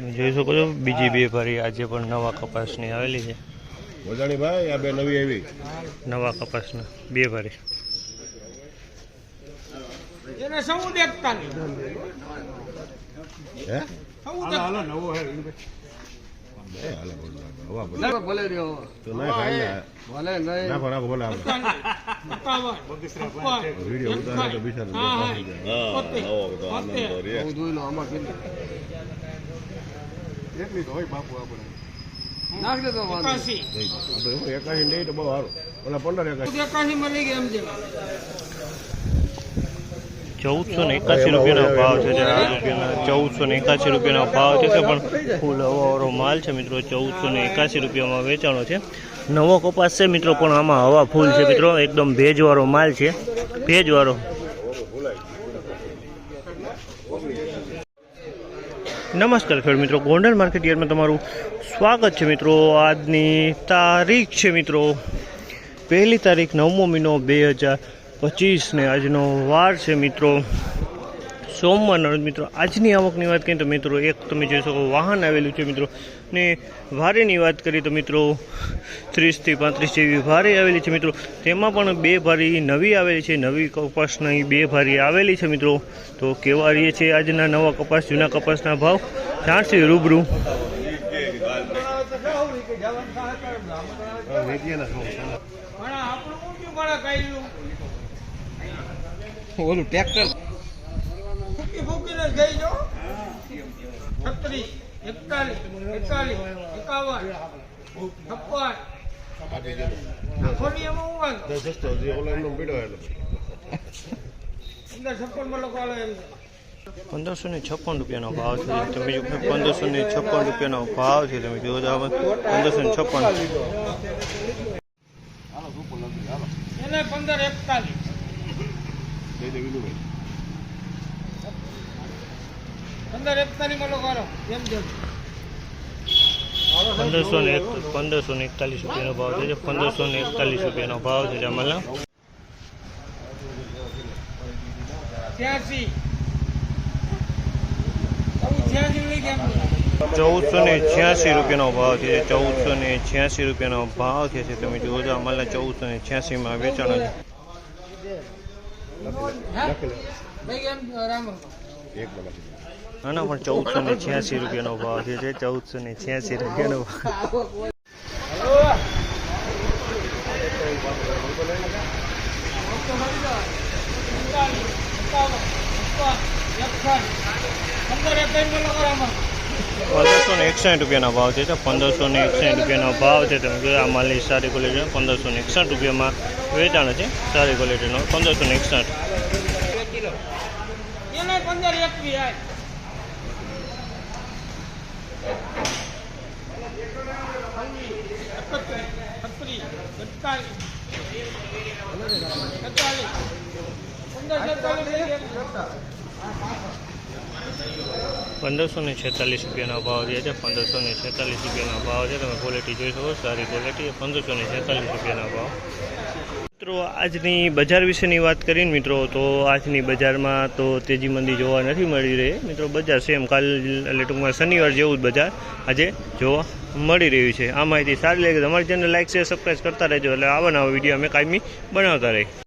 તમે જોઈ શકો છો બીજી બે ભરી આજે પણ નવા કપાસની આવેલી છે. ભાઈ આ બે નવી આવી. નવા કપાસના બે ભરી. એને ચૌદ એકતાલીસ હે? ચૌદ બે હાલે બોલ ભલે ભલે ભલે રહ્યો. તો ના ખાઈ ના. ભલે નહીં. ચૌદસો ને એકાસી રૂપિયાનો ભાવ છે ચૌદસો ને એકાસી રૂપિયાનો ભાવ છે પણ ફૂલ હવાવાળો માલ છે મિત્રો, ચૌદસો ને એકાસી રૂપિયામાં વેચાણો છે. નવો કપાસ છે મિત્રો, પણ આમાં હવા ફૂલ છે મિત્રો. એકદમ ભેજવાળો માલ છે. ભેજવાળો. નમસ્કાર ખેડૂત મિત્રો, ગોંડલ માર્કેટ યાર્ડમાં તમારું સ્વાગત છે મિત્રો. આજની તારીખ છે મિત્રો. પહેલી તારીખ નવમો મહિનો બે હજાર પચીસને આજનો વાર છે મિત્રો. સોમવારનો રોજ મિત્રો આજની આવકની વાત કરીએ તો મિત્રો એક તમે જોઈ શકો વાહન આવેલું છે મિત્રો. ને ભારેની વાત કરીએ તો મિત્રો ત્રીસથી પાંત્રીસ જેવી ભારે આવેલી છે મિત્રો. તેમાં પણ બે ભારી નવી આવેલી છે નવી કપાસની બે ભારી આવેલી છે મિત્રો. તો કેવા રહીએ છે આજના નવા કપાસ જૂના કપાસના ભાવ? જાણશે રૂબરૂ. ઓલું ટ્રેક્ટર ફૂકી ફૂકીને જ ગઈ જો છત્રીસ એકતાલીસ એકતાલીસ એકાવન છપ્પન ખોટી એમાં હું વાંધો દસ સસ્તો જે ઓલા એમનો પીડો એટલે અંદર છપ્પનમાં લોકો આલે એમ છે. પંદરસો ને છપ્પન રૂપિયાનો ભાવ છે. તમે પંદરસો ને છપ્પન રૂપિયાનો ભાવ છે તમે જોવો આમાં પંદરસો ને છપ્પન. એને પંદર એકતાલીસ. પંદર એકતાલીસમાં લોકો એમ જેમ પંદરસો ને એક પંદરસો ને એકતાલીસ રૂપિયાનો ભાવ છે પંદરસો ને એકતાલીસ રૂપિયાનો ભાવ છે છે. ચૌદસો ને છ્યાસી રૂપિયાનો ભાવ છે ચૌદસો ને છ્યાસી રૂપિયાનો ભાવ છે તમે જુઓ છો અમારા ચૌદસો ને છ્યાસીમાં વેચાણો છે. એક આના પણ ચૌદસો ને છ્યાસી રૂપિયાનો ભાવ છે ચૌદસો ને છ્યાસી રૂપિયાનો ભાવ. પંદરસો ને એકસાઠ રૂપિયાનો ભાવ છે પંદરસો ને એકસાઠ રૂપિયાનો ભાવ છે. તમે આ માલની સારી ક્વોલિટીનો પંદરસો ને એકસાઠ રૂપિયામાં વેચાણ છે, સારી ક્વોલિટીનો પંદરસો ને એકસાઠ એને પંદર એકવી આય એકત્રીસ એકતાલીસ એકતાલીસ પંદર એકતાલીસ લઈ ગયા પંદરસો ને છેતાલીસ રૂપિયાનો ભાવ જે છે, પંદરસો ને છેતાલીસ રૂપિયાનો ભાવ છે. તમે ક્વોલિટી જોઈ શકો સારી ક્વોલિટી પંદરસો ને છેતાલીસ રૂપિયાનો ભાવ. મિત્રો, આજની બજાર વિશેની વાત કરીને મિત્રો, તો આજની બજારમાં તો તેજી મંદી જોવા નથી મળી રહી. મિત્રો, બજાર સેમ કાલ, એટલે ટૂંકમાં શનિવાર જેવું જ બજાર આજે જોવા મળી રહ્યું છે. આ માહિતી સારી લાગે તમારી ચેનલ લાઇક શેર સબસ્ક્રાઈબ કરતા રહેજો. એટલે આવા નવા વીડિયો અમે કાયમી બનાવતા રહીએ.